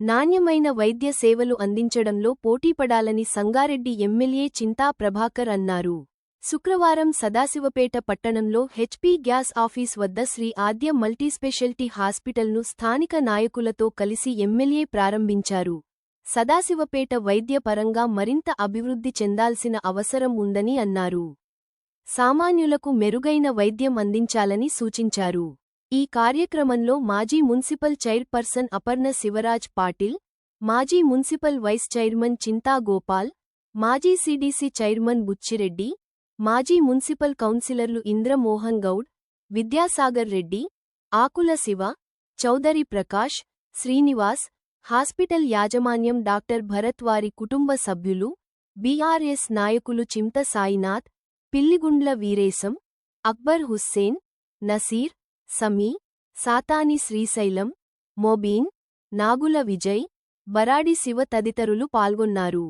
నాణ్యమైన వైద్య సేవలు అందించడంలో పోటీపడాలని సంగారెడ్డి ఎమ్మెల్యే చింతా ప్రభాకర్ అన్నారు. శుక్రవారం సదాశివపేట పట్టణంలో హెచ్పీ గ్యాస్ ఆఫీస్ వద్ద శ్రీ ఆద్య మల్టీస్పెషల్టీ హాస్పిటల్ను స్థానిక నాయకులతో కలిసి ఎమ్మెల్యే ప్రారంభించారు. సదాశివపేట వైద్య పరంగా మరింత అభివృద్ధి చెందాల్సిన అవసరం ఉందని అన్నారు. సామాన్యులకు మెరుగైన వైద్యం అందించాలని సూచించారు. ఈ కార్యక్రమంలో మాజీ మున్సిపల్ చైర్పర్సన్ అపర్ణ శివరాజ్ పాటిల్ మాజీ municipal vice chairman Chinta Gopal మాజీ సిడిసి చైర్మన్ బుచ్చిరెడ్డి మాజీ మున్సిపల్ కౌన్సిలర్లు ఇంద్రమోహన్ గౌడ్ విద్యాసాగర్ రెడ్డి ఆకుల శివ చౌదరి ప్రకాష్ శ్రీనివాస్ హాస్పిటల్ యాజమాన్యం డాక్టర్ భరత్ వారి కుటుంబ సభ్యులు బీఆర్ఎస్ నాయకులు చింత సాయినాథ్ పిల్లిగుండ్ల వీరేశం అక్బర్ హుస్సేన్ నసీర్ సమీ సాతాని శ్రీశైలం మోబీన్ నాగుల విజయ్ బరాడి శివ తదితరులు పాల్గొన్నారు.